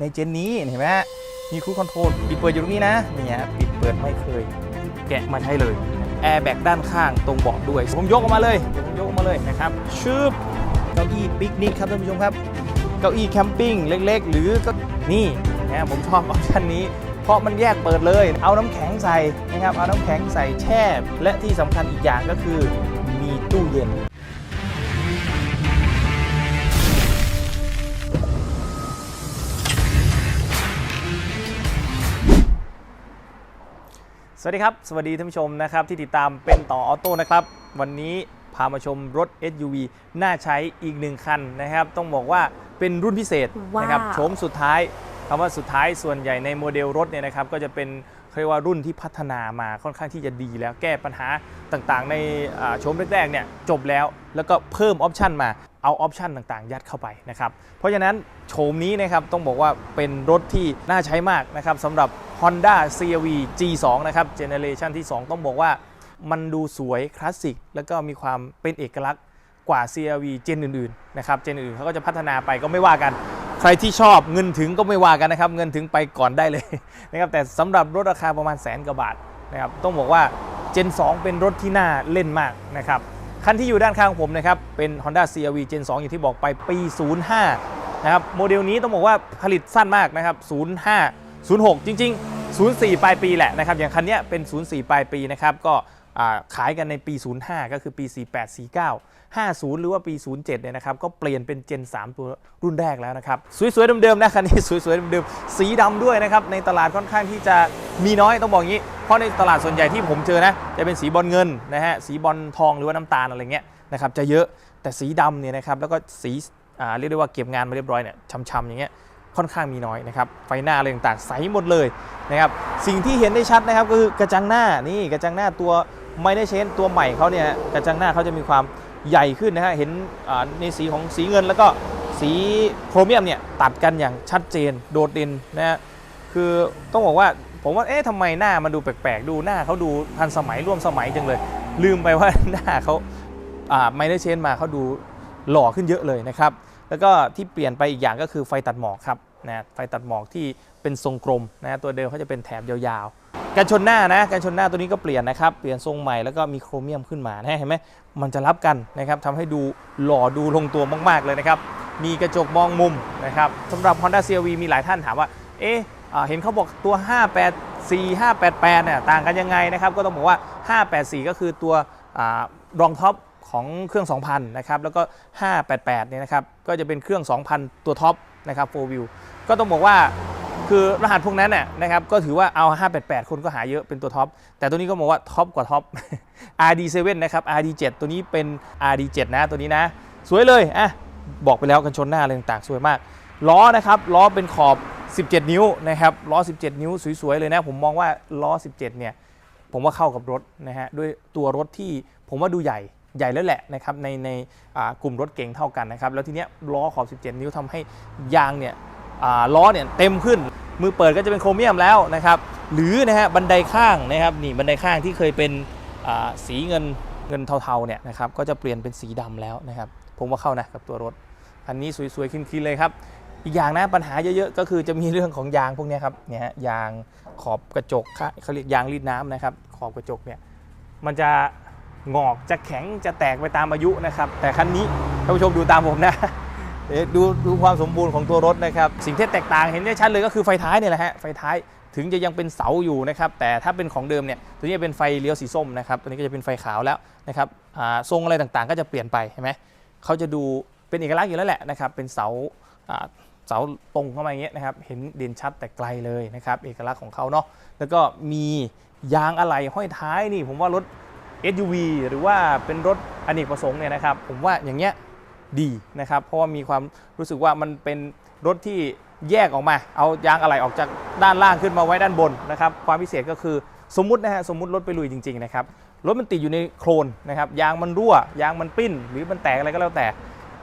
ในเจนนี้เห็นไหมฮะมีครูคอนโทรลปิดเปิดอยู่ตรงนี้นะนี่ฮะปิดเปิดไม่เคย แกะมาใช้เลยแอร์แบ็กด้านข้างตรงเบาะด้วย ผมยกออกมาเลยผมยกออกมาเลยนะครับชืบเก้าอี้ปิกนิกครับท่านผู้ชมครับ เก้าอี้แคมปิ้งเล็กๆ หรือก็นี่นะผมชอบออปชันนี้ เพราะมันแยกเปิดเลย เอาน้ำแข็งใส่นะครับเอาน้ำแข็งใส่แช่ และที่สำคัญอีกอย่างก็คือมีตู้เย็น สวัสดีครับ สวัสดีท่านผู้ชมนะครับ ที่ติดตามเป็นต่อออโต้นะครับ วันนี้พามาชมรถ SUV น่าใช้อีกหนึ่งคันนะครับ ต้องบอกว่าเป็นรุ่นพิเศษนะครับว้าว โฉมสุดท้ายคำว่าสุดท้ายส่วนใหญ่ในโมเดลรถเนี่ยนะครับ ก็จะเป็น เขาเรียกว่ารุ่นที่พัฒนามาค่อนข้างที่จะดีแล้วแก้ปัญหาต่างๆ ในอ่าโฉมแรกๆเนี่ยจบแล้วแล้วก็เพิ่มออปชันมาเอาออปชันต่างๆ ยัดเข้าไปนะครับเพราะฉะนั้นโฉมนี้นะครับต้องบอกว่าเป็นรถที่น่าใช้มากนะครับสำหรับ Honda CRV G2 นะครับเจเนเรชันที่ 2 ต้องบอกว่ามันดูสวยคลาสสิกแล้วก็มีความเป็นเอกลักษณ์กว่า CRV เจนอื่นๆนะครับเจนอื่นเขาก็จะพัฒนาไปก็ไม่ว่ากัน ใครที่ชอบเงินถึงก็ไม่ว่ากันนะครับ เงินถึงไปก่อนได้เลยนะครับแต่สำหรับรถราคาประมาณแสนกว่าบาทนะครับต้องบอกว่า Gen 2 เป็นรถที่น่าเล่นมากนะครับคันที่อยู่ด้านข้างผมนะครับเป็น Honda CRV Gen 2 อย่างที่บอกไปปี 05นะครับโมเดลนี้ต้องบอกว่าผลิตสั้นมากนะครับ05 06 จริง ๆ 04 ปลายปีแหละนะครับอย่างคันนี้เป็น 04 ปลายปีนะครับก็ ขายกันในปี 05 ก็คือปี 48 49 50 หรือว่าปี 07 เนี่ยนะครับ ก็เปลี่ยนเป็น Gen 3 ตัวรุ่นแรกแล้วนะครับ สวยๆเดิมๆนะคันนี้สวยๆเดิมๆสีดำด้วยนะครับ ในตลาดค่อนข้างที่จะมีน้อยต้องบอกงี้ เพราะในตลาดส่วนใหญ่ที่ผมเจอนะ จะเป็นสีบอลเงินนะฮะสีบอลทองหรือว่าน้ำตาลอะไรเงี้ยนะครับจะเยอะแต่สีดำเนี่ยนะครับแล้วก็สีอ่าเรียกได้ว่าเก็บงานมาเรียบร้อยเนี่ยช้ำๆอย่างเงี้ยค่อนข้างมีน้อยนะครับ ไฟหน้าอะไรต่างๆใสหมดเลยนะครับ สิ่งที่เห็นได้ชัดนะครับก็คือกระจังหน้านี่กระจังหน้าตัว ไม่ได้เชนตัวใหม่เขาเนี่ยกระจังหน้าเขาจะมีความใหญ่ขึ้นนะฮะ เห็นในสีของสีเงินแล้วก็สีโครเมียมเนี่ยตัดกันอย่างชัดเจนโดดเด่นนะฮะ คือต้องบอกว่าผมว่าเอ๊ะทำไมหน้ามันดูแปลกๆ ดูหน้าเขาดูทันสมัยร่วมสมัยจังเลย ลืมไปว่าหน้าเขาไม่ได้เชนมาเขาดูหล่อขึ้นเยอะเลยนะครับ แล้วก็ที่เปลี่ยนไปอีกอย่างก็คือไฟตัดหมอกครับนะไฟตัดหมอกที่เป็นทรงกลมนะตัวเดิมเขาจะเป็นแถบยาวๆ กันชนหน้านะกันชนหน้าตัวนี้ก็เปลี่ยนนะครับ เปลี่ยนทรงใหม่แล้วก็มีโครเมียมขึ้นมานะเห็นไหมมันจะรับกันนะครับทำให้ดูหล่อดูลงตัวมาก ๆ เลยนะครับ มีกระจกมองมุมนะครับสำหรับ Honda CRV มีหลายท่านถามว่า เอ๊ะอ่าเห็นเขาบอกตัว 584 588เนี่ยต่างกันยังไงนะครับ ก็ต้องบอกว่า 584 ก็คือตัวอรองท็อปของเครื่อง 2,000 นะครับ แล้วก็ 588 เนี่ยนะครับ ก็จะเป็นเครื่อง 2,000 ตัวท็อปนะครับ 4 wheel ก็ต้องบอกว่า คือรหัสพวกนั้นน่ยนะครับก็ถือว่าเอา 588 คนก็หาเยอะเป็นตัวท็อป แต่ตัวนี้ก็บอกว่าท็อปกว่าท็อป RD7 นะครับ RD7 ตัวนี้เป็น RD7 นะตัวนี้นะ สวยเลยอะบอกไปแล้วกันชนหน้าอะไรต่างๆ สวยมาก ล้อนะครับล้อเป็นขอบ 17 นิ้วนะครับล้อ 17 นิ้วสวยๆเลยนะ ผมมองว่าล้อ 17 เนี่ยผมว่าเข้ากับรถนะฮะด้วยตัวรถที่ผมว่าดูใหญ่ใหญ่แล้วแหละนะครับในในกลุ่มรถเก่งเท่ากันนะครับแล้วทีเนี้ยล้อขอบ 17 นิ้วทำให้ยางเนี่ย ล้อเนี่ยเต็มขึ้น มือเปิดก็จะเป็นโครเมียมแล้วนะครับ หรือนะฮะบันไดข้างนะครับนี่บันไดข้างที่เคยเป็นสีเงินเงินเทาๆเนี่ยนะครับก็จะเปลี่ยนเป็นสีดำแล้วนะครับ ผมว่าเข้านะกับตัวรถ อันนี้สวยๆคินๆเลยครับ อีกอย่างนะปัญหาเยอะๆ ก็คือจะมีเรื่องของยางพวกนี้ครับเนี่ยยางขอบกระจกเขาเรียกยางรีดน้ำนะครับ ขอบกระจกเนี่ยมันจะงอกจะแข็งจะแตกไปตามอายุนะครับ แต่คันนี้ท่านผู้ชมดูตามผมนะ ดูดูความสมบูรณ์ของตัวรถนะครับ สิ่งที่แตกต่างเห็นได้ชัดเลยก็คือไฟท้ายเนี่ยแหละฮะไฟท้ายถึงจะยังเป็นเสาอยู่นะครับ แต่ถ้าเป็นของเดิมเนี่ยตัวนี้เป็นไฟเลี้ยวสีส้มนะครับตัวนี้ก็จะเป็นไฟขาวแล้วนะครับทรงอะไรต่างๆ ก็จะเปลี่ยนไปเห็นไหมเขาจะดูเป็นเอกลักษณ์อยู่แล้วแหละนะครับ เป็นเสาอ่าเสาตรงเข้ามาอย่างเงี้ยนะครับ เห็นเด่นชัดแต่ไกลเลยนะครับ เอกลักษณ์ของเขาเนาะแล้วก็มียางอะไหล่ห้อยท้ายนี่ ผมว่ารถ SUV หรือว่าเป็นรถอเนกประสงค์เนี่ยนะครับ ผมว่าอย่างเงี้ย ดีนะครับ เพราะว่ามีความรู้สึกว่ามันเป็นรถที่แยกออกมา เอายางอะไหล่ออกจากด้านล่างขึ้นมาไว้ด้านบนนะครับ ความพิเศษก็คือสมมุตินะฮะสมมุติรถไปลุยจริงๆนะครับรถมันติดอยู่ในโคลนนะครับยางมันรั่วยางมันปิ้น หรือมันแตกอะไรก็แล้วแต่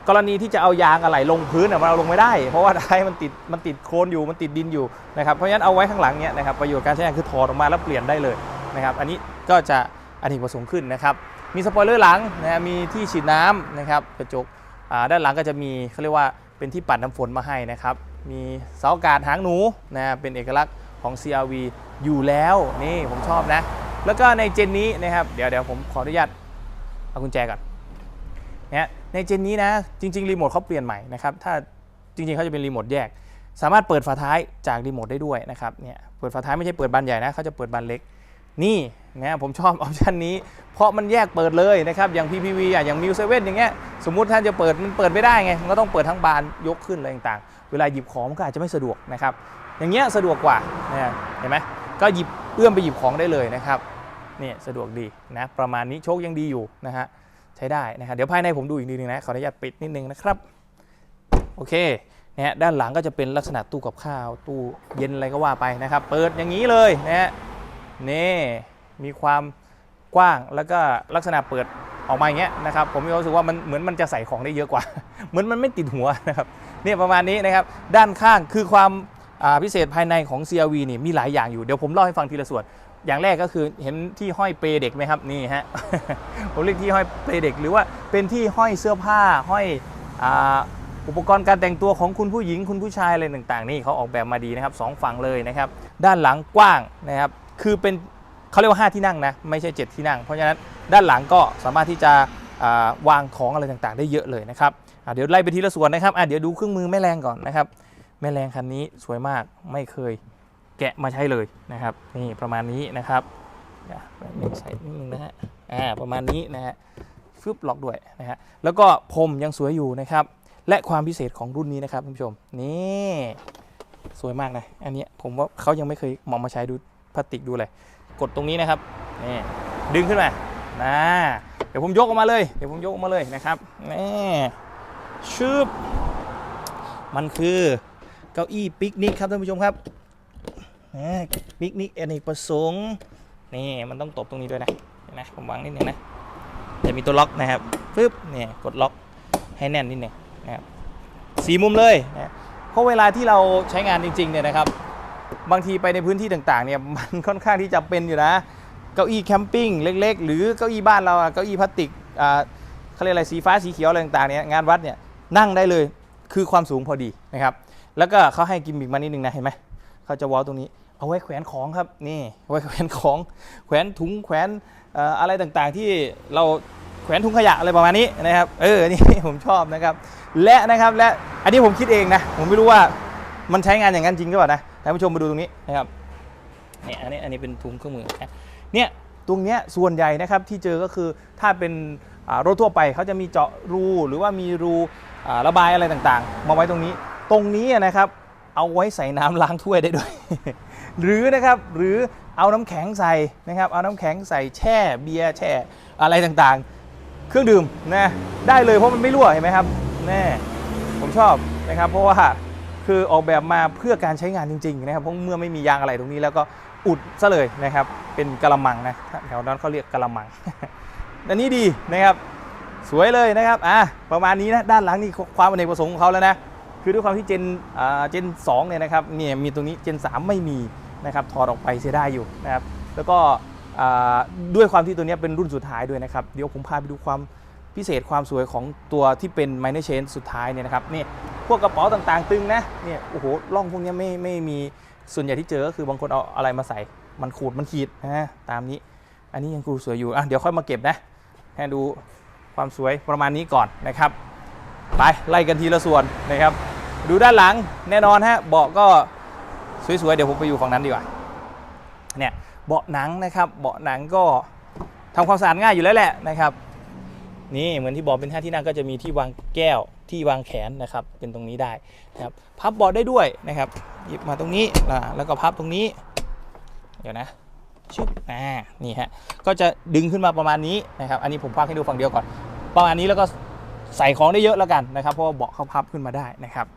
กรณีที่จะเอายางอะไหล่ลงพื้นน่ะมันเอาลงไม่ได้ เพราะว่าท้ายมันติดมันติดโคลนอยู่มันติดดินอยู่นะครับเพราะฉะนั้นเอาไว้ข้างหลังเนี้ยนะครับประโยชน์การใช้งานคือถอดออกมาแล้วเปลี่ยนได้เลยนะครับอันนี้ก็จะอเนกประสงค์ขึ้นนะครับมีสปอยเลอร์หลังนะฮะมีที่ฉีดน้ำนะครับกระจก ด้านหลังก็จะมีเขาเรียกว่าเป็นที่ปัดน้ำฝนมาให้นะครับ มีเสาอากาศหางหนูนะเป็นเอกลักษณ์ของ CRV อยู่แล้วนี่ผมชอบนะ แล้วก็ในเจนนี้นะครับเดี๋ยวเดี๋ยวผมขออนุญาตเอากุญแจก่อนเนี่ยในเจนนี้นะจริง ๆ รีโมทเขาเปลี่ยนใหม่นะครับถ้าจริงๆเขาจะเป็นรีโมทแยก สามารถเปิดฝาท้ายจากรีโมทได้ด้วยนะครับเนี่ยเปิดฝาท้ายไม่ใช่เปิดบานใหญ่นะเขาจะเปิดบานเล็ก นี่นะผมชอบออปชันนี้ เพราะมันแยกเปิดเลยนะครับ อย่าง PPV อะอย่างมิวเซเว่นอย่างเงี้ยสมมุติท่านจะเปิดมันเปิดไม่ได้ไง มันก็ต้องเปิดทั้งบานยกขึ้นอะไรต่างๆ เวลาหยิบของมันก็อาจจะไม่สะดวกนะครับ อย่างเงี้ยสะดวกกว่านะเห็นไหมก็หยิบเอื้อมไปหยิบของได้เลยนะครับนี่สะดวกดีนะประมาณนี้โชคยังดีอยู่นะฮะใช้ได้นะครับเดี๋ยวภายในผมดูอีกนิดนึงนะขออนุญาตปิดนิดนึงนะครับโอเคนะฮะด้านหลังก็จะเป็นลักษณะตู้กับข้าว ตู้เย็นอะไรก็ว่าไปนะครับ เปิดอย่างนี้เลยนะฮะ นี่มีความกว้างแล้วก็ลักษณะเปิดออกมาอย่างเงี้ยนะครับผมมีความรู้สึกว่ามันเหมือนมันจะใส่ของได้เยอะกว่า เหมือนมันไม่ติดหัวนะครับเนี่ยประมาณนี้นะครับด้านข้างคือความพิเศษภายในของ CRV นี่มีหลายอย่างอยู่เดี๋ยวผมเล่าให้ฟังทีละส่วน อย่างแรกก็คือเห็นที่ห้อยเปเด็กไหมครับนี่ฮะผมเรียกที่ห้อยเปเด็ก หรือว่าเป็นที่ห้อยเสื้อผ้าห้อยออุปกรณ์การแต่งตัวของคุณผู้หญิงคุณผู้ชายอะไรต่างๆ นี่เขาออกแบบมาดีนะครับสองฝั่งเลยนะครับด้านหลังกว้างนะครับ คือเป็นเขาเรียกว่า 5 ที่นั่งนะ ไม่ใช่ 7 ที่นั่ง เพราะฉะนั้นด้านหลังก็สามารถที่จะวางของอะไรต่างๆ ได้เยอะเลยนะครับเดี๋ยวไล่ไปทีละส่วนนะครับเดี๋ยวดูเครื่องมือแม่แรงก่อนนะครับ แม่แรงคันนี้สวยมากไม่เคยแกะมาใช้เลยนะครับ นี่ประมาณนี้นะครับใส่นิดนึงนะฮะอ่าประมาณนี้นะฮะฟึบล็อกด้วยนะฮะแล้วก็พรมยังสวยอยู่นะครับ และความพิเศษของรุ่นนี้นะครับคุณผู้ชมนี่สวยมากนะอันนี้ผมว่าเขายังไม่เคยมองมาใช้ดู พลาสติกดูเลย กดตรงนี้นะครับนี่ดึงขึ้นมานะเดี๋ยวผมยกออกมาเลยเดี๋ยวผมยกออกมาเลยนะครับนี่ชืบมันคือเก้าอี้ปิกนิกครับท่านผู้ชมครับนี่ปิกนิกอเนกประสงค์นี่มันต้องตบตรงนี้ด้วยนะเห็นไหมผมวางนิดนึงนะจะมีตัวล็อกนะครับปึ๊บเนี่ยกดล็อกให้แน่นนิดนึงนะครับสีมุมเลยนะเพราะเวลาที่เราใช้งานจริงๆเนี่ยนะครับ บางทีไปในพื้นที่ต่างๆเนี่ยมันค่อนข้างที่จะเป็นอยู่นะเก้าอี้แคมปิ้งเล็กๆ หรือเก้าอี้บ้านเราเก้าอี้พลาสติกอ่าเขาเรียกอะไรสีฟ้าสีเขียวอะไรต่างๆเนี่ยงานวัดเนี่ยนั่งได้เลยคือความสูงพอดีนะครับ แล้วก็เขาให้กิมมิกมานิดนึงนะเห็นไหมเขาจะวอลตรงนี้เอาไว้แขวนของครับนี่เอาไว้แขวนของแขวนถุงแขวนอะไรต่างๆที่เราแขวนถุงขยะอะไรประมาณนี้นะครับ เออนี่ผมชอบนะครับ และนะครับและอันนี้ผมคิดเองนะผมไม่รู้ว่า มันใช้งานอย่างนั้นจริงหรือเปล่านะท่านผู้ชมมาดูตรงนี้นะครับเนี่ยอันนี้อันนี้เป็นถุงเครื่องมือนะเนี่ยตรงเนี้ยส่วนใหญ่นะครับที่เจอก็คือถ้าเป็นอ่ารถทั่วไปเขาจะมีเจาะรูหรือว่ามีรูอ่าระบายอะไรต่างๆ มาไว้ตรงนี้ ตรงนี้นะครับเอาไว้ใส่น้ำล้างถ้วยได้ด้วย หรือนะครับหรือเอาน้ำแข็งใส่นะครับ เอาน้ำแข็งใส่แช่เบียร์แช่อะไรต่างๆ เครื่องดื่มนะได้เลยเพราะมันไม่รั่วเห็นไหมครับแน่ผมชอบนะครับเพราะว่า คือออกแบบมาเพื่อการใช้งานจริงๆนะครับเพราะเมื่อไม่มียางอะไรตรงนี้แล้วก็อุดซะเลยนะครับ เป็นกระมังนะแถวนั้นเขาเรียกกระมังอันนี้ดีนะครับ สวยเลยนะครับอะประมาณนี้นะด้านหลังนี่ความอเนกประสงค์ของเขาแล้วนะคือด้วยความที่เจนอ่าเจน2เนี่ยนะครับเนี่ยมีตรงนี้เจน 3 ไม่มีนะครับถอดออกไปเสียได้อยู่นะครับแล้วก็ด้วยความที่ตัวนี้เป็นรุ่นสุดท้ายด้วยนะครับ เดี๋ยวผมพาไปดูความพิเศษความสวยของตัวที่เป็น minor chain สุดท้ายเนี่ยนะครับนี่ พวกกระเป๋าต่างๆ ตึงนะเนี่ยโอ้โหร่องพวกนี้ไม่ไม่มีส่วนใหญ่ที่เจอก็คือบางคนเอาอะไรมาใส่มันขูดมันขีดนะตามนี้ อันนี้ยังกูสวยอยู่อะเดี๋ยวค่อยมาเก็บนะให้ดูความสวยประมาณนี้ก่อนนะครับ ไปไล่กันทีละส่วนนะครับ ดูด้านหลังแน่นอนฮะเบาะก็สวยๆเดี๋ยวผมไปอยู่ฝั่งนั้นดีกว่าเนี่ยเบาะหนังนะครับเบาะหนังก็ทำความสะอาดง่ายอยู่แล้วแหละนะครับ นี่เหมือนที่บอกเป็นท่าที่นั่งก็จะมีที่วางแก้วที่วางแขนนะครับ เป็นตรงนี้ได้นะครับพับเบาะได้ด้วยนะครับหยิบมาตรงนี้อ่าแล้วก็พับตรงนี้ เดี๋ยวนะชึบอ่านี่ฮะก็จะดึงขึ้นมาประมาณนี้นะครับ อันนี้ผมพักให้ดูฝั่งเดียวก่อน ประมาณนี้แล้วก็ใส่ของได้เยอะแล้วกันนะครับเพราะว่าเบาะเขาพับขึ้นมาได้นะครับ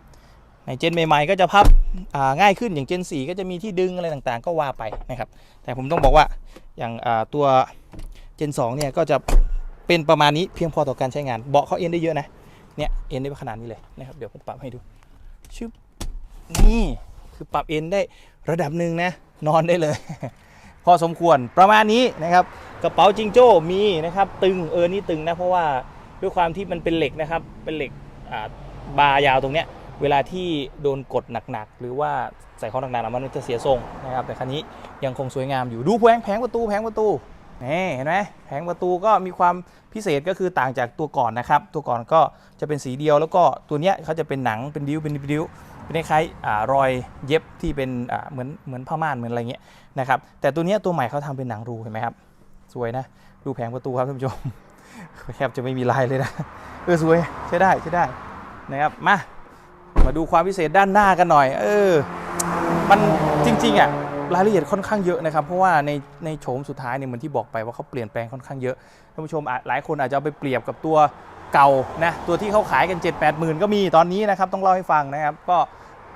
ในเจนใหม่ๆก็จะพับอ่าง่ายขึ้นอย่างเจน 4 ก็จะมีที่ดึงอะไรต่างๆ ก็ว่าไปนะครับ แต่ผมต้องบอกว่าอย่างอ่าตัวเจน2เนี่ยก็จะ เป็นประมาณนี้เพียงพอต่อการใช้งาน เบาะเขาเอ็นได้เยอะนะ เนี่ยเอ็นได้ขนาดนี้เลยนะครับเดี๋ยวผมปรับให้ดูชึบนี่คือปรับเอ็นได้ระดับหนึ่งนะ นอนได้เลย พอสมควรประมาณนี้นะครับกระเป๋าจิงโจ้มีนะครับ ตึงเออนี่ตึงนะเพราะว่าด้วยความที่มันเป็นเหล็กนะครับ เป็นเหล็กบาร์ยาวตรงเนี้ยเวลาที่โดนกดหนักๆ หรือว่าใส่ของหนักๆมันจะเสียทรงนะครับ แต่คันนี้ยังคงสวยงามอยู่ดูแผงแผงประตูแผงประตู นี่เห็นไหมแผงประตูก็มีความพิเศษก็คือต่างจากตัวก่อนนะครับ ตัวก่อนก็จะเป็นสีเดียวแล้วก็ตัวเนี้ยเขาจะเป็นหนังเป็นดิ้วเป็นดิ้วเป็นคล้ายๆรอยเย็บที่เป็นเหมือนเหมือนผ้าม่านเหมือนอะไรเงี้ยนะครับแต่ตัวเนี้ยตัวใหม่เขาทำเป็นหนังรูเห็นไหมครับสวยนะดูแผงประตูครับท่านผู้ชมแทบจะไม่มีลายเลยนะเออสวยใช้ได้ใช้ได้นะครับมามาดูความพิเศษด้านหน้ากันหน่อย เออ มันจริงๆอะ รายละเอียดค่อนข้างเยอะนะครับเพราะว่าในในโฉมสุดท้ายเนี่ยเหมือนที่บอกไปว่าเขาเปลี่ยนแปลงค่อนข้างเยอะท่านผู้ชมอะหลายคนอาจจะเอาไปเปรียบกับตัวเก่านะตัวที่เขาขายกัน 7 8 0 0 0 0 ก็มีตอนนี้นะครับต้องเล่าให้ฟังนะครับก็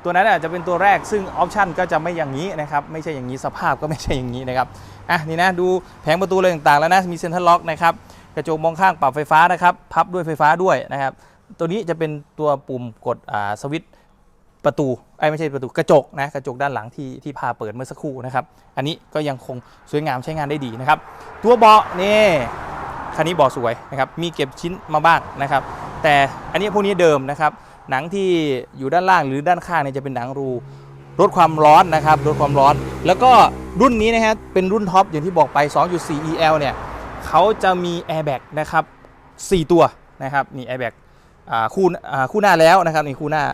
ตัวนั้นอาจจะเป็นตัวแรกซึ่งออปชันก็จะไม่อย่างนี้นะครับไม่ใช่อย่างนี้สภาพก็ไม่ใช่อย่างนี้นะครับอะนี่นะดูแผงประตูอะไรต่างๆแล้วนะมีเซ็นทรัลล็อกนะครับกระจกมองข้างปรับไฟฟ้านะครับพับด้วยไฟฟ้าด้วยนะครับตัวนี้จะเป็นตัวปุ่มกดสวิตช์ ประตูไอ้ไม่ใช่ประตูกระจกนะกระจกด้านหลังที่ที่พาเปิดเมื่อสักครู่นะครับ อันนี้ก็ยังคงสวยงามใช้งานได้ดีนะครับ ตัวเบาะนี่คันนี้เบาะสวยนะครับมีเก็บชิ้นมาบ้างนะครับ แต่อันนี้พวกนี้เดิมนะครับ หนังที่อยู่ด้านล่างหรือด้านข้างเนี่ยจะเป็นหนังรูลดความร้อนนะครับลดความร้อน แล้วก็รุ่นนี้นะฮะเป็นรุ่นท็อปอย่างที่บอกไป 2.4 EL เนี่ยเขาจะมีแอร์แบ็กนะครับ4ตัวนะครับนี่แอร์แบ็กคู่คู่หน้าแล้วนะครับนี่คู่หน้า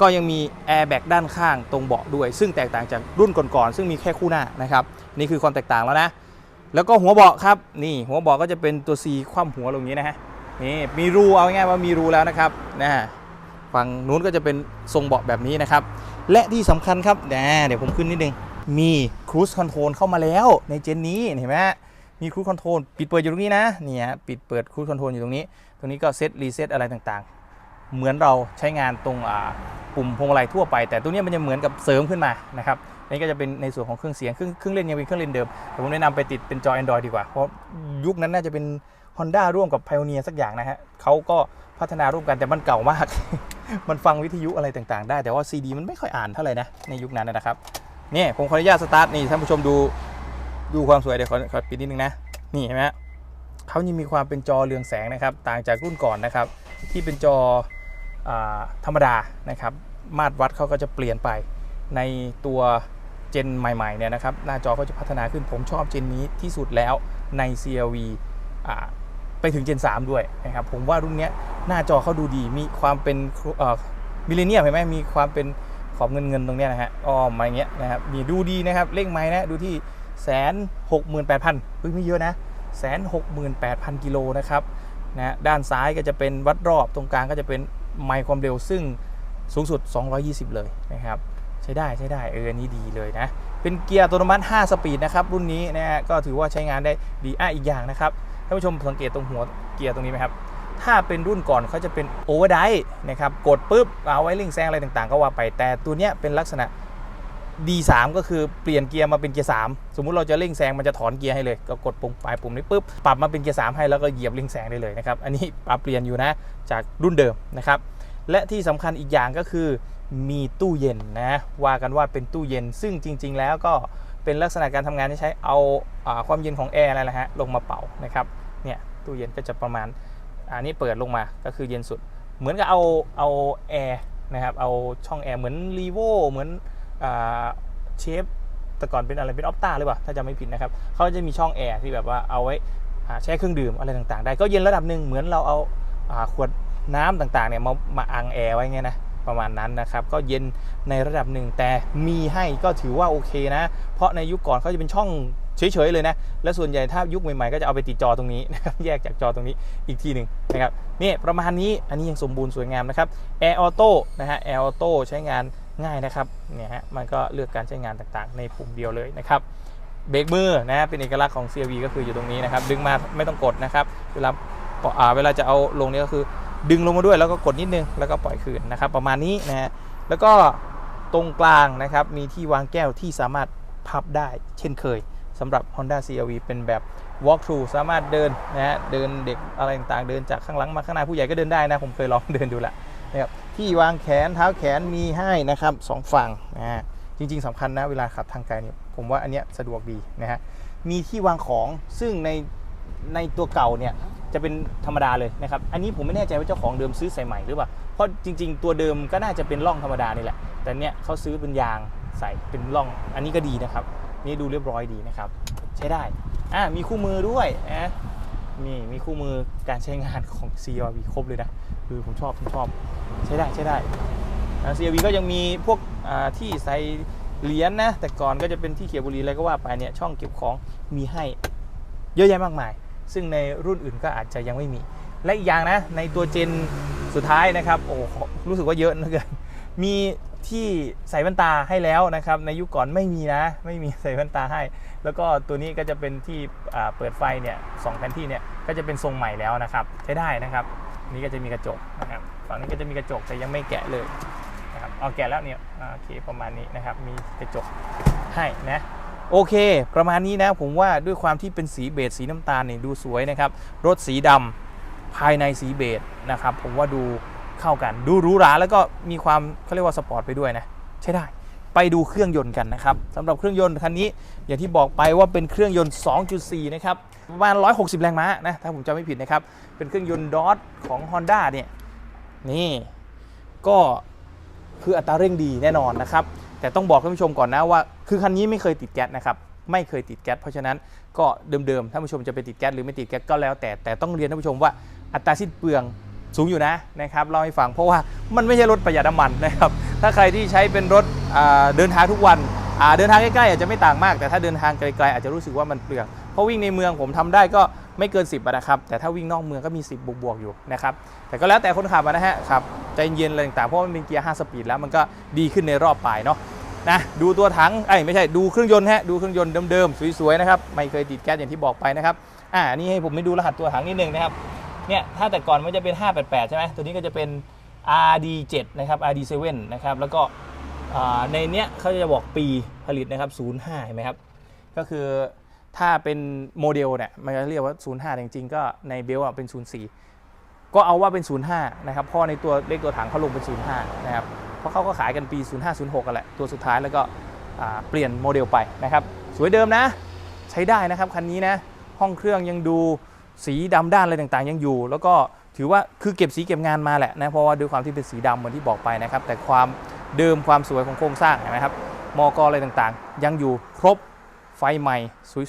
ก็ยังมีแอร์แบ็กด้านข้างตรงเบาะด้วย ซึ่งแตกต่างจากรุ่นก่อนๆซึ่งมีแค่คู่หน้านะครับนี่คือความแตกต่างแล้วนะ แล้วก็หัวเบาะครับนี่หัวเบาะก็จะเป็นตัว C คว่ำหัวลงนี้นะฮะนี่มีรูเอาง่ายๆว่ามีรูแล้วนะครับนะฝั่งนู้นก็จะเป็นทรงเบาะแบบนี้นะครับและที่สำคัญครับนะเดี๋ยวผมขึ้นนิดนึงมีครู e คอนโทรลเข้ามาแล้วในเจนนี้เห็นไหมฮะมีครู e คอนโทรลปิดเปิดอยู่ตรงนี้นะนี่ฮะปิดเปิดครู e คอนโทรลอยู่ตรงนี้ ตรงนี้ก็เซตรีเซ็ตอะไรต่างๆ เหมือนเราใช้งานตรงปุ่มพวงมาลัยทั่วไป แต่ตัวนี้มันจะเหมือนกับเสริมขึ้นมานะครับนี่ก็จะเป็นในส่วนของเครื่องเสียงเครื่องเครื่องเล่นยังเป็นเครื่องเล่นเดิมแต่ผมแนะนำไปติดเป็นจอ Android ดีกว่า เพราะยุคนั้นน่าจะเป็น Honda ร่วมกับ Pioneer สักอย่างนะฮะเขาก็พัฒนาร่วมกันแต่มันเก่ามาก มันฟังวิทยุอะไรต่างๆ ได้ แต่ว่า CD มันไม่ค่อยอ่านเท่าไหร่นะในยุคนั้นนะครับนี่ผมขออนุญาตสตาร์ทนี่ท่านผู้ชมดูดูความสวยเดี๋ยวขอขอปิดนิดนึงนะนี่เห็นไหมฮะเขายังมีความเป็นจอเรืองแสงนะครับ ต่างจากรุ่นก่อนนะครับ ที่เป็นจอ ธรรมดานะครับมาตรวัดเขาก็จะเปลี่ยนไปในตัวเจนใหม่ๆเนี่ยนะครับหน้าจอเขาจะพัฒนาขึ้นผมชอบเจนนี้ที่สุดแล้วใน CLV อ่าไปถึงเจน 3 ด้วยนะครับผมว่ารุ่นเนี้ยหน้าจอเขาดูดีมีความเป็นมิเลเนียมเห็นไหมมีความเป็นขอบเงินเงินตรงเนี้ยนะฮะอ้อมมาอย่างเงี้ยนะครับมีดูดีนะครับเลขไม้นะดูที่แสนหกหมื่นแปดพันเฮ้ยไม่เยอะนะแสนหกหมื่นแปดพันกิโลนะครับนะด้านซ้ายก็จะเป็นวัดรอบตรงกลางก็จะเป็น ไมล์ความเร็วซึ่งสูงสุด 220 เลยนะครับ ใช้ได้ใช้ได้เอออันนี้ดีเลยนะ เป็นเกียร์อัตโนมัติ 5 สปีดนะครับ รุ่นนี้นะฮะก็ถือว่าใช้งานได้ดีอะอีกอย่างนะครับท่านผู้ชมสังเกตตรงหัวเกียร์ตรงนี้ไหมครับ ถ้าเป็นรุ่นก่อนเขาจะเป็นโอเวอร์ไดนะครับกดปุ๊บเอาไว้เร่งแซงอะไรต่างๆ ก็ว่าไปแต่ตัวเนี้ยเป็นลักษณะ D3 ก็คือเปลี่ยนเกียร์มาเป็นเกียร์3สมมุติเราจะเร่งแซงมันจะถอนเกียร์ให้เลย ก็กดปุ่มปลายปุ่มนี้ปุ๊บปรับมาเป็นเกียร์3ให้แล้วก็เหยียบเร่งแซงได้เลยนะครับ อันนี้ปรับเปลี่ยนอยู่นะจากรุ่นเดิมนะครับ และที่สำคัญอีกอย่างก็คือมีตู้เย็นนะ ว่ากันว่าเป็นตู้เย็น ซึ่งจริง ๆ แล้วก็เป็นลักษณะการทำงานที่ใช้เอาอาความเย็นของแอร์อะไรนะฮะลงมาเป่านะครับ เนี่ยตู้เย็นก็จะประมาณอันนี้เปิดลงมาก็คือเย็นสุด เหมือนกับเอาเอาแอร์นะครับ เอาช่องแอร์เหมือนรีโวเหมือน เชฟแต่ก่อนเป็นอะไรเป็นออฟตาหรือเปล่าถ้าจำไม่ผิดนะครับเขาจะมีช่องแอร์ที่แบบว่าเอาไว้แช่เครื่องดื่มอะไรต่างๆ ได้ก็เย็นระดับหนึ่งเหมือนเราเอาอาขวดน้ำต่างๆเนี่ยมามาอังแอร์ไว้เงี้ยนะประมาณนั้นนะครับก็เย็นในระดับหนึ่งแต่มีให้ก็ถือว่าโอเคนะ เพราะในยุคก่อนเขาจะเป็นช่องเฉยๆเลยนะ และส่วนใหญ่ถ้ายุคใหม่ๆก็จะเอาไปติดจอตรงนี้นะครับแยกจากจอตรงนี้อีกทีหนึ่งนะครับนี่ประมาณนี้อันนี้ยังสมบูรณ์สวยงามนะครับแอร์ออโต้นะฮะแอร์ออโต้ใช้งาน ง่ายนะครับเนี่ยฮะมันก็เลือกการใช้งานต่างๆ ในปุ่มเดียวเลยนะครับเบรกมือนะฮะเป็นเอกลักษณ์ของ CRV ก็คืออยู่ตรงนี้นะครับดึงมาไม่ต้องกดนะครับเวลาอ่าเวลาจะเอาลงนี่ก็คือดึงลงมาด้วยแล้วก็กดนิดนึงแล้วก็ปล่อยคืนนะครับประมาณนี้นะฮะแล้วก็ตรงกลางนะครับมีที่วางแก้วที่สามารถพับได้เช่นเคยสำหรับ Honda CRV เป็นแบบ walk through สามารถเดินนะฮะเดินเด็กอะไรต่างๆ เดินจากข้างหลังมาข้างหน้าผู้ใหญ่ก็เดินได้นะ ผมเคยลองเดินดูแหละ นะครับที่วางแขนเท้าแขนมีให้นะครับสองฝั่งนะฮะจริง ๆสำคัญนะเวลาขับทางไกลเนี่ยผมว่าอันเนี้ยสะดวกดีนะฮะมีที่วางของซึ่งในในตัวเก่าเนี่ยจะเป็นธรรมดาเลยนะครับ อันนี้ผมไม่แน่ใจว่าเจ้าของเดิมซื้อใส่ใหม่หรือเปล่า เพราะจริง ๆ ตัวเดิมก็น่าจะเป็นร่องธรรมดานี่แหละ แต่เนี่ยเขาซื้อเป็นยางใส่เป็นร่อง อันนี้ก็ดีนะครับ นี่ดูเรียบร้อยดีนะครับ ใช้ได้ อ่ามีคู่มือด้วยนะนี่มีคู่มือการใช้งานของ CRV ครบเลยนะ คือผมชอบผมชอบใช้ได้ใช้ได้ CRV ก็ยังมีพวกที่ใส่เหรียญนะแต่ก่อนก็จะเป็นที่เขียบบุรีอะไรก็ว่าไปเนี่ยช่องเก็บของมีให้เยอะแยะมากมาย ซึ่งในรุ่นอื่นก็อาจจะยังไม่มี และอีกอย่างนะ ในตัวเจนสุดท้ายนะครับ โอ้รู้สึกว่าเยอะนะเกินมีที่ใส่แว่นตาให้แล้วนะครับ ในยุคก่อนไม่มีนะ ไม่มีใส่แว่นตาให้ แล้วก็ตัวนี้ก็จะเป็นที่เปิดไฟเนี่ยสองแผนที่เนี่ยก็จะเป็นทรงใหม่แล้วนะครับใช้ได้นะครับ นี้ก็จะมีกระจกนะครับฝั่งนี้ก็จะมีกระจกแต่ยังไม่แกะเลยนะครับเอาแกะแล้วเนี่ยโอเคประมาณนี้นะครับมีกระจกให้นะโอเค ประมาณนี้นะผมว่าด้วยความที่เป็นสีเบจสีน้ำตาลเนี่ยดูสวยนะครับรถสีดำภายในสีเบจนะครับผมว่าดูเข้ากันดูหรูหราแล้วก็มีความเขาเรียกว่าสปอร์ตไปด้วยนะใช้ได้ ไปดูเครื่องยนต์กันนะครับสำหรับเครื่องยนต์คันนี้อย่างที่บอกไปว่าเป็นเครื่องยนต์ 2.4 นะครับประมาณ 160 แรงม้านะถ้าผมจำไม่ผิดนะครับ เป็นเครื่องยนต์ดอทของ Honda เนี่ยนี่ก็คืออัตราเร่งดีแน่นอนนะครับ แต่ต้องบอกท่านผู้ชมก่อนนะว่า คือคันนี้ไม่เคยติดแก๊สนะครับไม่เคยติดแก๊สเพราะฉะนั้นก็เดิมๆท่านผู้ชมจะไปติดแก๊สหรือไม่ติดแก๊สก็แล้วแต่แต่ต้องเรียนท่านผู้ชมว่าอัตราสิ้นเปลืองสูงอยู่นะนะครับเล่าให้ฟังเพราะว่ามันไม่ใช่รถประหยัดน้ำมันนะครับ ถ้าใครที่ใช้เป็นรถเดินทางทุกวันเดินทางใกล้ๆอาจจะไม่ต่างมาก แต่ถ้าเดินทางไกลๆอาจจะรู้สึกว่ามันเปลืองเพราะวิ่งในเมืองผมทำได้ก็ไม่เกิน 10อะนะครับ แต่ถ้าวิ่งนอกเมืองก็มี 10 บวกๆอยู่นะครับ แต่ก็แล้วแต่คนขับนะฮะครับใจเย็นอะไรต่างๆเพราะมันเป็นเกียร์ 5 สปีดแล้วมันก็ดีขึ้นในรอบปลายเนาะนะดูตัวถังไอ้ไม่ใช่ดูเครื่องยนต์ฮะดูเครื่องยนต์เดิมๆสวยๆนะครับไม่เคยติดแก๊สอย่างที่บอกไปนะครับอ่านี่ให้ผมไม่ดูรหัสตัวถังนิดนึงนะครับเนี่ยถ้าแต่ก่อนมันจะเป็น 588 ใช่ไหมตัวนี้ก็จะเป็น RD7 นะครับ RD7 นะครับ แล้วก็ในเนี้ยเขาจะบอกปีผลิตนะครับ 05 เห็นไหมครับ ก็คือถ้าเป็นโมเดลเนี่ย มันจะเรียกว่า 05แต่จริงๆ ก็ในเบลอะเป็น 04 ก็เอาว่าเป็น 05 นะครับ เพราะในตัวเลขตัวถังเขาลงเป็น 05 นะครับ เพราะเขาก็ขายกันปี 0506 กันแหละ ตัวสุดท้ายแล้วก็เปลี่ยนโมเดลไปนะครับ สวยเดิมนะ ใช้ได้นะครับคันนี้นะ ห้องเครื่องยังดูสีดำด้านอะไรต่างๆ ยังอยู่ แล้วก็ ถือว่าคือเก็บสีเก็บงานมาแหละนะเพราะว่าด้วยความที่เป็นสีดำเหมือนที่บอกไปนะครับ แต่ความเดิมความสวยของโครงสร้างเห็นะครับมอกอะไรต่างๆ ยังอยู่ครบไฟใหม่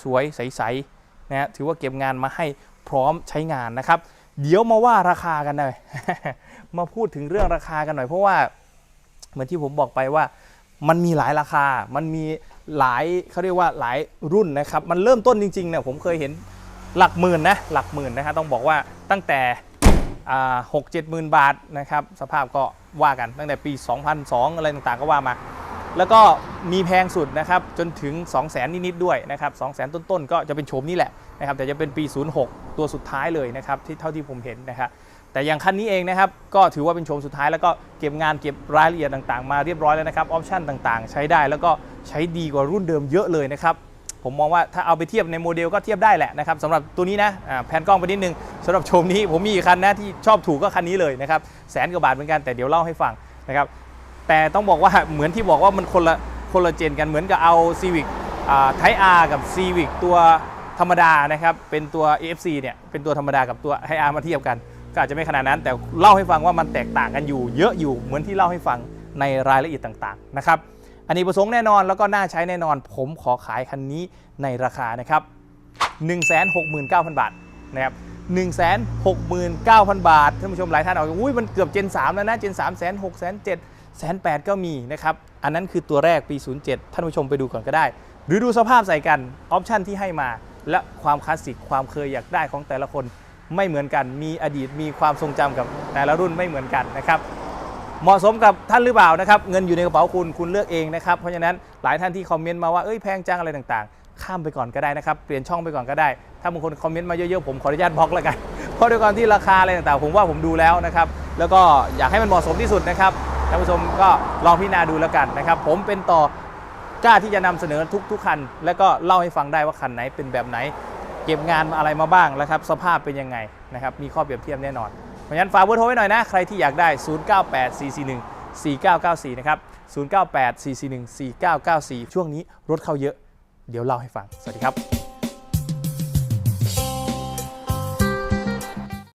สวยๆ ใสๆนะฮะถือว่าเก็บงานมาให้พร้อมใช้งานนะครับ เดี๋ยวมาว่าราคากันหน่อยมาพูดถึงเรื่องราคากันหน่อย เพราะว่าเหมือนที่ผมบอกไปว่ามันมีหลายราคา มันมีหลายเขาเรียกว่าหลายรุ่นนะครับ มันเริ่มต้นจริงๆเนี่ยผมเคยเห็นหลักหมื่นนะหลักหมื่นนะครับต้องบอกว่าตั้งแต่ หกเจ็ดหมื่นบาทนะครับสภาพก็ว่ากันตั้งแต่ปี 2002 อะไรต่างๆก็ว่ามา แล้วก็มีแพงสุดนะครับจนถึง 2 0 0 0 0 0นิดๆด้วยนะครับ2 0 0 0 0 0ต้นๆ ก็จะเป็นโฉมนี้แหละนะครับแต่จะเป็นปี 06 ตัวสุดท้ายเลยนะครับที่เท่าที่ผมเห็นนะครับแต่อย่างคันนี้เองนะครับก็ถือว่าเป็นโฉมสุดท้ายแล้วก็เก็บงานเก็บรายละเอียดต่างๆ มาเรียบร้อยแล้วนะครับออปชั่นต่างๆ ใช้ได้แล้วก็ใช้ดีกว่ารุ่นเดิมเยอะเลยนะครับ ผมมองว่าถ้าเอาไปเทียบในโมเดลก็เทียบได้แหละนะครับสำหรับตัวนี้นะแผนกล้องไปนิดนึงสำหรับโฉมนี้ผมมีอีกคันนะที่ชอบถูกก็คันนี้เลยนะครับแสนกว่าบาทเหมือนกันแต่เดี๋ยวเล่าให้ฟังนะครับแต่ต้องบอกว่าเหมือนที่บอกว่ามันคนละคนละเจนกันเหมือนกับเอา Civic ไทอาร์กับ Civic ตัวธรรมดานะครับเป็นตัว AFC เนี่ยเป็นตัวธรรมดากับตัวไทอาร์มาเทียบกัน ก็อาจจะไม่ขนาดนั้น แต่เล่าให้ฟังว่ามันแตกต่างกันอยู่ เยอะอยู่เหมือนที่เล่าให้ฟังในรายละเอียดต่างๆนะครับ นนี้ประสงค์แน่นอนแล้วก็น่าใช้แน่นอน ผมขอขายคันนี้ในราคานะครับ 169,000 บาทนะครับ169,000 บาท ท่านผู้ชมหลายท่านเอาอุ้ยมันเกือบเจน 3 แล้วนะ เจน3 6 0 0 0 7แสนแปดก็มีนะครับ อันนั้นคือตัวแรกปี 07 ท่านผู้ชมไปดูก่อนก็ได้ หรือดูสภาพใส่กัน ออปชั่นที่ให้มา และความคลาสสิกความเคยอยากได้ของแต่ละคนไม่เหมือนกัน มีอดีตมีความทรงจำกับแต่ละรุ่นไม่เหมือนกันนะครับ เหมาะสมกับท่านหรือเปล่านะครับ เงินอยู่ในกระเป๋าคุณคุณเลือกเองนะครับ เพราะฉะนั้นหลายท่านที่คอมเมนต์มาว่าเอ้ยแพงจังอะไรต่างๆ ข้ามไปก่อนก็ได้นะครับ เปลี่ยนช่องไปก่อนก็ได้ ถ้าบางคนคอมเมนต์มาเยอะๆผมขออนุญาตบล็อกแล้วกัน เพราะด้วยความที่ราคาอะไรต่างๆ ผมว่าผมดูแล้วนะครับ แล้วก็อยากให้มันเหมาะสมที่สุดนะครับท่านผู้ชมก็ลองพิจารณาดูแล้วกันนะครับ ผมเป็นต่อกล้าที่จะนำเสนอทุกทุกคัน แล้วก็เล่าให้ฟังได้ว่าคันไหนเป็นแบบไหน เก็บงานมาอะไรมาบ้างแล้วครับ สภาพเป็นยังไงนะครับ มีข้อเปรียบเทียบแน่นอน เพราะฉะนั้นฝากเบอร์โทรไว้หน่อยนะ ใครที่อยากได้ 098441 4994 นะครับ 098441 4994 ช่วงนี้รถเข้าเยอะ เดี๋ยวเล่าให้ฟัง สวัสดีครับ